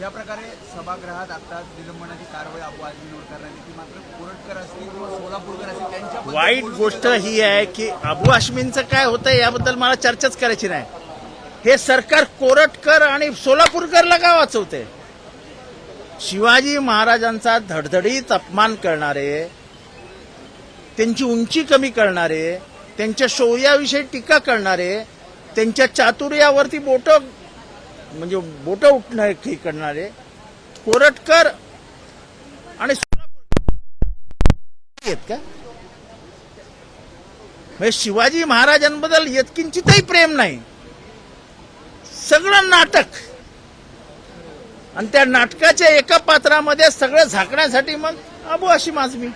ज्या प्रकारे सभागृहात आता निलंबनाची कारवाई अबू आझमींवर करण्यात येते मात्र कोरटकर असतील किंवा सोलापूरकर असतील त्यांच्या वाईट गोष्ट ही आहे की अबू आश्मींचं काय होतं याबद्दल मला चर्चाच करायची नाही. हे सरकार कोरटकर आणि सोलापूरकरला का वाचवते? शिवाजी महाराजांचा धडधडीत अपमान करणारे त्यांची उंची कमी करणारे त्यांच्या शौर्याविषयी टीका करणारे त्यांच्या चातुर्यावरती बोट म्हणजे बोट उठणं हे करणारे. कोरटकर आणि सोलापूर आहेत का? म्हणजे शिवाजी महाराजांबद्दल यत्किंचितही प्रेम नाही. सगळं नाटक. आणि त्या नाटकाच्या एका पात्रामध्ये सगळं झाकण्यासाठी मग अबू अशी माजमी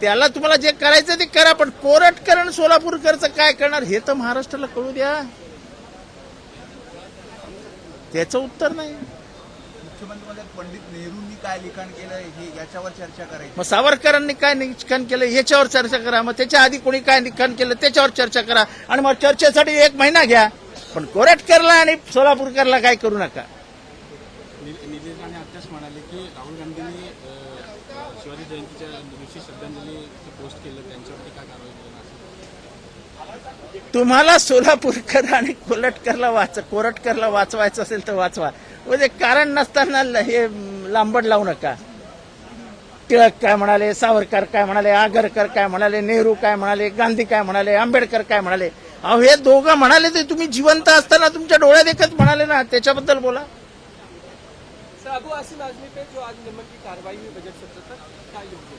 त्याला तुम्हाला जे करायचं ते करा पण कोरटकर आणि सोलापूरकरचं काय करणार हे तर महाराष्ट्राला कळू द्या. त्याचं उत्तर नाही. मुख्यमंत्री मध्ये पंडित नेहरूंनी काय लिखाण केलं हे याच्यावर चर्चा करायची. मग सावरकरांनी काय लिखाण केलं याच्यावर चर्चा करा मग त्याच्या आधी कोणी काय लिखाण केलं त्याच्यावर चर्चा करा आणि मग चर्चेसाठी एक महिना घ्या. पण कोरटकरला आणि सोलापूरकरला काय करू नका. निल- निलेश राणे आत्ताच म्हणाले की राहुल गांधींनी अ, शिवाजी जयंतीच्या दिवशी श्रद्धांजली पोस्ट केलं त्यांच्यावरती काय कारवाई करणार तुम्हाला सोलापूरकर आणि कोलटकरला वाच कोरटकरला वाचवायचं असेल तर वाचवा. म्हणजे कारण नसताना ल- हे लांबड लावू नका. टिळक काय म्हणाले सावरकर काय म्हणाले आगरकर काय म्हणाले नेहरू काय म्हणाले गांधी काय म्हणाले आंबेडकर काय म्हणाले? अहो हे दोघं म्हणाले ते तुम्ही जिवंत असताना तुमच्या डोळ्या देखत म्हणाले ना त्याच्याबद्दल बोला. सर अबू आसिम आजमी पे जो आज निमन की कार्रवाई हुई बजट सत्र तक क्या योग्य?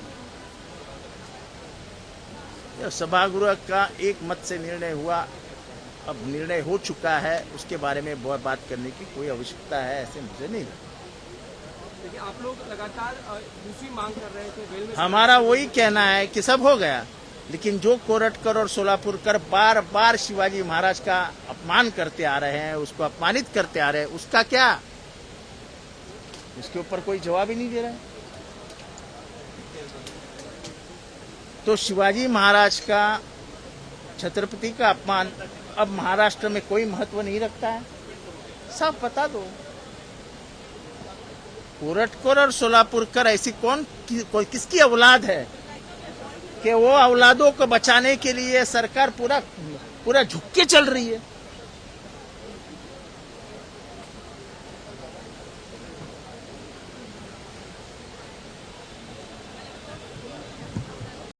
सभागृह का एक मत से निर्णय हुआ अब निर्णय हो चुका है उसके बारे में बहुत बात करने की कोई आवश्यकता है ऐसे मुझे नहीं लगता। आप लोग लगातार दूसरी मांग कर रहे थे में हमारा वही कहना है कि सब हो गया लेकिन जो कोरटकर और सोलापुर कर बार बार शिवाजी महाराज का अपमान करते आ रहे हैं उसको अपमानित करते आ रहे हैं उसका क्या? इसके ऊपर कोई जवाब ही नहीं दे रहा है। तो शिवाजी महाराज का छत्रपति का अपमान अब महाराष्ट्र में कोई महत्व नहीं रखता है। साफ़ बता दो। कोरटकोर और सोलापुरकर ऐसी कौन कि, किसकी औलाद है? कि वो औलादों को बचाने के लिए सरकार पूरा पूरा झुक के चल रही है।